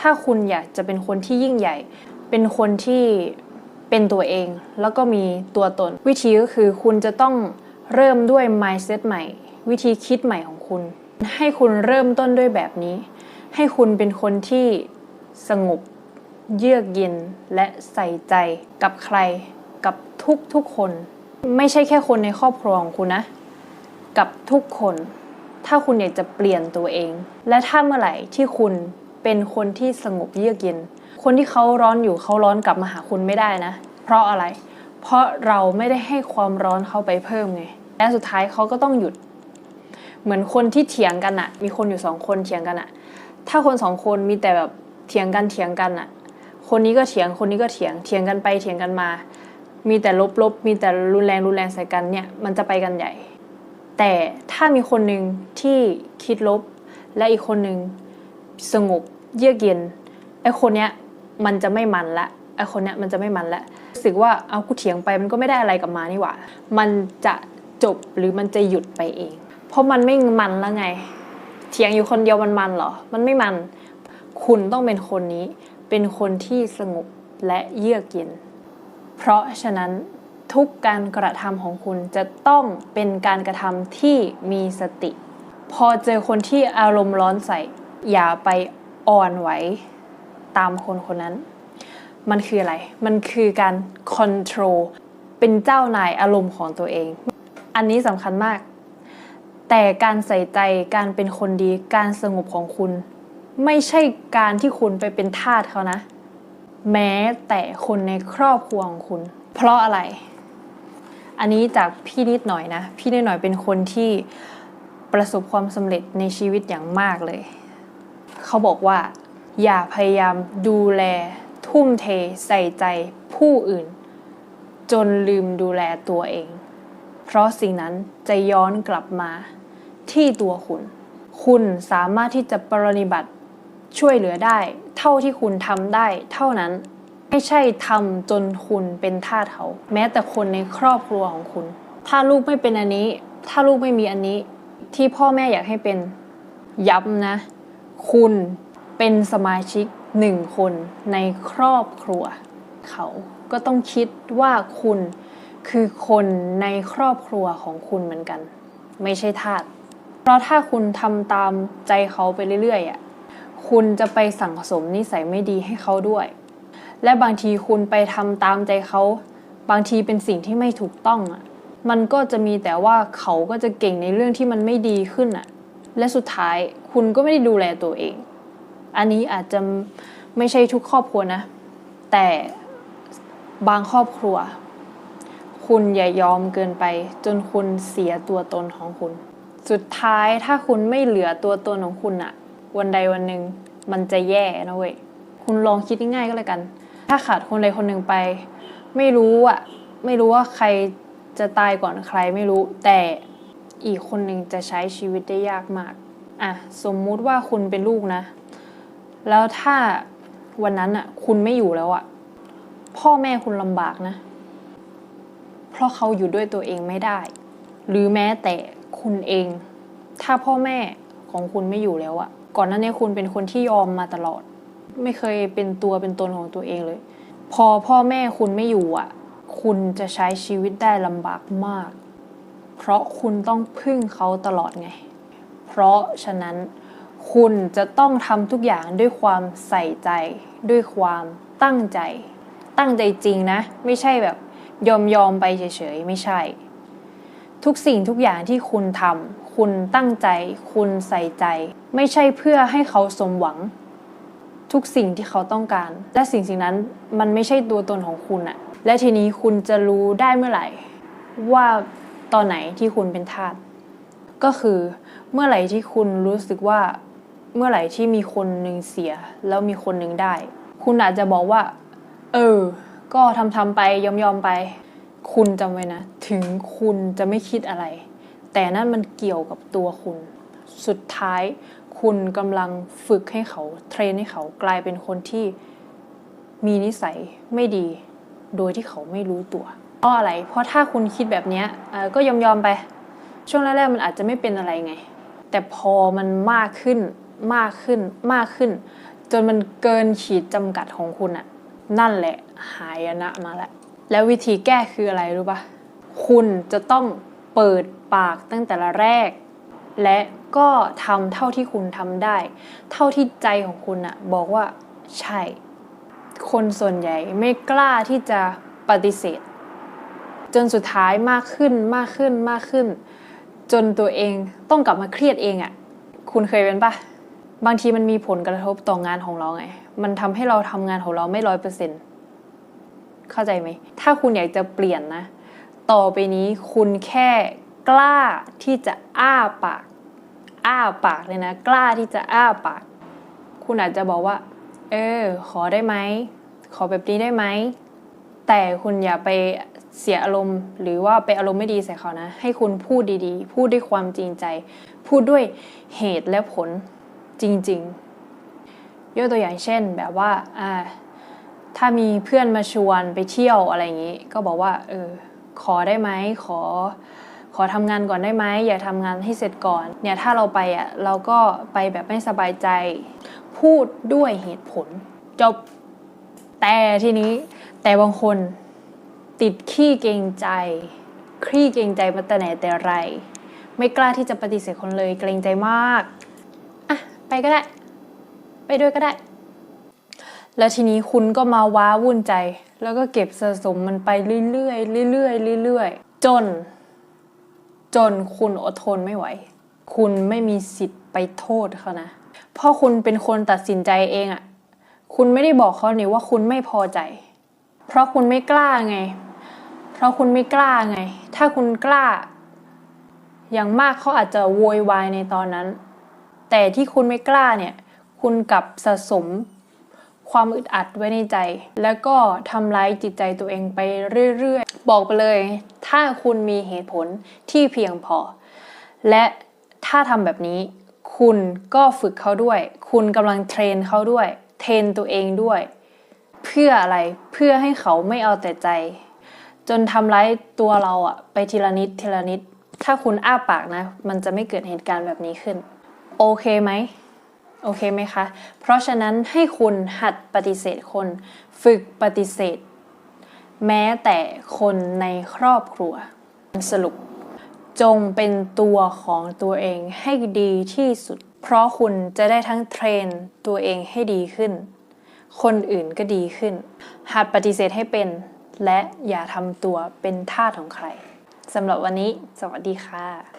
ถ้าคุณอยากจะเป็นคนที่ยิ่งใหญ่ เป็นคนที่เป็นตัวเอง แล้วก็มีตัวตน วิธีก็คือคุณจะต้องเริ่มด้วย mindset ใหม่ วิธีคิดใหม่ของคุณ ให้คุณเริ่มต้นด้วยแบบนี้ ให้คุณเป็นคนที่สงบเยือกเย็นและใส่ใจกับใครกับทุกทุกๆคน ไม่ใช่แค่คนในครอบครัวของคุณนะ กับทุกคน ถ้าคุณอยากจะเปลี่ยนตัวเอง และถ้าเมื่อไหร่ที่คุณ เป็นคนที่สงบเยือกเย็น คนที่เขาร้อนอยู่เขาร้อนกลับมาหาคุณไม่ได้นะ เพราะอะไร เพราะเราไม่ได้ให้ความร้อนเข้าไปเพิ่มไง และสุดท้ายเขาก็ต้องหยุด เหมือนคนที่เถียงกันอะมีคนอยู่สองคนเถียงกันอะถ้าคนสองคนมีแต่แบบเถียงกันเถียงกันอะคนนี้ก็เถียง คนนี้ก็เถียง เถียงกันไปเถียงกันมา มีแต่ลบๆ มีแต่รุนแรงรุนแรงใส่กันเนี่ย มันจะไปกันใหญ่ แต่ถ้ามีคนหนึ่งที่คิดลบ และอีกคนหนึ่งสงบ เยือกเย็นไอ้คนเนี้ยมันจะไม่มันละไอ้คนเนี้ยมันจะไม่มันละรู้สึกว่าเอากูเถียงไปมันก็ไม่ได้อะไรกลับมานี่หว่า มันจะจบหรือมันจะหยุดไปเอง เพราะมันไม่มันแล้วไง เถียงอยู่คนเดียวมันมันเหรอ มันไม่มัน คุณต้องเป็นคนนี้ เป็นคนที่สงบและเยือกเย็น เพราะฉะนั้นทุกการกระทำของคุณจะต้องเป็นการกระทำที่มีสติ พอเจอคนที่อารมณ์ร้อนใส่ อย่าไป อ่อนไหวตามคนคนนั้น มันคืออะไร มันคือการ control เป็นเจ้านายอารมณ์ของตัวเอง อันนี้สำคัญมาก แต่การใส่ใจการเป็นคนดีการสงบของคุณ ไม่ใช่การที่คุณไปเป็นทาสเขานะ แม้แต่คนในครอบครัวของคุณ เพราะอะไร อันนี้จากพี่นิดหน่อยนะ พี่นิดหน่อยเป็นคนที่ประสบความสำเร็จในชีวิตอย่างมากเลย เขาบอกว่า อย่าพยายามดูแล ทุ่มเทใส่ใจผู้อื่น จนลืมดูแลตัวเอง เพราะสิ่งนั้นจะย้อนกลับมาที่ตัวคุณ คุณสามารถที่จะปรนิบัติช่วยเหลือได้ เท่าที่คุณทำได้ เท่านั้นไม่ใช่ทำจนคุณเป็นท่าเขา แม้แต่คนในครอบครัวของคุณ ถ้าลูกไม่เป็นอันนี้ ถ้าลูกไม่มีอันนี้ ที่พ่อแม่อยากให้เป็นย้ำนะ คุณเป็นสมาชิกหนึ่งคนในครอบครัว เขาก็ต้องคิดว่าคุณคือคนในครอบครัวของคุณเหมือนกัน ไม่ใช่ทาสเพราะถ้าคุณทำตามใจเขาไปเรื่อยๆอะคุณจะไปสั่งสมนิสัยไม่ดีให้เขาด้วย และบางทีคุณไปทำตามใจเขา บางทีเป็นสิ่งที่ไม่ถูกต้องอะมันก็จะมีแต่ว่าเขาก็จะเก่งในเรื่องที่มันไม่ดีขึ้นอะ และสุดท้ายคุณก็ไม่ได้ดูแลตัวเอง อันนี้อาจจะไม่ใช่ทุกครอบครัวนะ แต่บางครอบครัว คุณอย่ายอมเกินไป จนคุณเสียตัวตนของคุณ สุดท้ายถ้าคุณไม่เหลือตัวตนของคุณอะวันใดวันหนึ่งมันจะแย่นะเว้ยคุณลองคิดง่ายๆก็แล้วกัน ถ้าขาดคนใดคนหนึ่งไป ไม่รู้อะไม่รู้ว่าใครจะตายก่อนใครไม่รู้แต่ อีกคนหนึ่งจะใช้ชีวิตได้ยากมาก อะ สมมุติว่าคุณเป็นลูกนะ แล้วถ้าวันนั้นอะคุณไม่อยู่แล้วอะพ่อแม่คุณลำบากนะ เพราะเขาอยู่ด้วยตัวเองไม่ได้ หรือแม้แต่คุณเอง ถ้าพ่อแม่ของคุณไม่อยู่แล้วอะก่อนหน้านี้คุณเป็นคนที่ยอมมาตลอด ไม่เคยเป็นตัวเป็นตนของตัวเองเลย พอพ่อแม่คุณไม่อยู่อะ คุณจะใช้ชีวิตได้ลำบากมาก เพราะคุณต้องพึ่งเขาตลอดไง เพราะฉะนั้นคุณจะต้องทำทุกอย่างด้วยความใส่ใจ ด้วยความตั้งใจ ตั้งใจจริงนะ ไม่ใช่แบบยอมยอมไปเฉยๆ ไม่ใช่ ทุกสิ่งทุกอย่างที่คุณทำคุณตั้งใจ คุณใส่ใจ ไม่ใช่เพื่อให้เขาสมหวัง ทุกสิ่งที่เขาต้องการ และสิ่งสิ่งนั้นมันไม่ใช่ตัวตนของคุณอะและทีนี้คุณจะรู้ได้เมื่อไหร่ ว่า ตอนไหนที่คุณเป็นทาสก็คือเมื่อไหร่ที่คุณรู้สึกว่าเมื่อไหร่ที่มีคนหนึ่งเสีย แล้วมีคนหนึ่งได้ คุณอาจจะบอกว่า เออ ก็ทำทำไปยอมยอมไป คุณจำไว้นะ ถึงคุณจะไม่คิดอะไร แต่นั่นมันเกี่ยวกับตัวคุณ สุดท้าย คุณกำลังฝึกให้เขา เทรนให้เขากลายเป็นคนที่มีนิสัยไม่ดี โดยที่เขาไม่รู้ตัว ราะอะไร เพราะถ้าคุณคิดแบบนี้ก็ยอมยอมๆไป ช่วงแรกๆมันอาจจะไม่เป็นอะไรไง แต่พอมันมากขึ้นมากขึ้นมากขึ้น จนมันเกินขีดจำกัดของคุณอะนั่นแหละหายนะมาแล้วแล้ววิธีแก้คืออะไรรู้ปะคุณจะต้องเปิดปากตั้งแต่ละแรก และก็ทำเท่าที่คุณทำได้ เท่าที่ใจของคุณอะบอกว่าใช่ คนส่วนใหญ่ไม่กล้าที่จะปฏิเสธ จนสุดท้ายมากขึ้นมากขึ้นมากขึ้น จนตัวเองต้องกลับมาเครียดเองอะ่ะคุณเคยเป็นปะบางทีมันมีผลกระทบต่องานของเราไง มันทำให้เราทำงานของเราไม่ร้อยเปอร์เซ็นต์เข้าใจไหม ถ้าคุณอยากจะเปลี่ยนนะ ต่อไปนี้คุณแค่กล้าที่จะอ้าปาก อ้าปากเลยนะ กล้าที่จะอ้าปาก คุณอาจจะบอกว่า เออ ขอได้ไหม ขอแบบนี้ได้ไหม แต่คุณอย่าไป เสียอารมณ์ หรือว่าไปอารมณ์ไม่ดีใส่เขานะ ให้คุณพูดดีๆ พูดด้วยความจริงใจ พูดด้วยเหตุและผลจริงๆ ยกตัวอย่างเช่นแบบว่าอ่าถ้ามีเพื่อนมาชวนไปเที่ยวอะไรอย่างนี้ ก็บอกว่าเออขอได้ไหมขอ ขอทำงานก่อนได้ไหมอย่าทำงานให้เสร็จก่อนเนี่ยถ้าเราไปอะเราก็ไปแบบไม่สบายใจ พูดด้วยเหตุผลจบแต่ทีนี้แต่บางคน ติดขี้เกรงใจขี้เกรงใจมาแต่ไหนแต่ไร ไม่กล้าที่จะปฏิเสธคนเลยเกรงใจมาก อะ ไปก็ได้ ไปด้วยก็ได้ แล้วทีนี้คุณก็มาว้าวุ่นใจ แล้วก็เก็บสะสมมันไปเรื่อยๆเรื่อยๆเรื่อยๆจน จนคุณอดทนไม่ไหว คุณไม่มีสิทธิ์ไปโทษเขานะเพราะคุณเป็นคนตัดสินใจเองอะคุณไม่ได้บอกเขานี่ว่าคุณไม่พอใจ เพราะคุณไม่กล้าไง เพราะคุณไม่กล้าไง ถ้าคุณกล้า อย่างมากเขาอาจจะโวยวายในตอนนั้น แต่ที่คุณไม่กล้าเนี่ย คุณกลับสะสมความอึดอัดไว้ในใจ แล้วก็ทำร้ายจิตใจตัวเองไปเรื่อยๆ บอกไปเลย ถ้าคุณมีเหตุผลที่เพียงพอ และถ้าทำแบบนี้ คุณก็ฝึกเขาด้วย คุณกำลังเทรนเขาด้วย เทรนตัวเองด้วย เพื่ออะไร เพื่อให้เขาไม่เอาแต่ใจ จนทำร้ายตัวเราอะไปทีละนิดทีละนิด ถ้าคุณอ้าปากนะ มันจะไม่เกิดเหตุการณ์แบบนี้ขึ้น โอเคไหมโอเคไหมคะ เพราะฉะนั้นให้คุณหัดปฏิเสธคน ฝึกปฏิเสธ แม้แต่คนในครอบครัว สรุป จงเป็นตัวของตัวเองให้ดีที่สุด เพราะคุณจะได้ทั้งเทรนตัวเองให้ดีขึ้น คนอื่นก็ดีขึ้น หัดปฏิเสธให้เป็น และอย่าทำตัวเป็นทาสของใครสำหรับวันนี้ สวัสดีค่ะ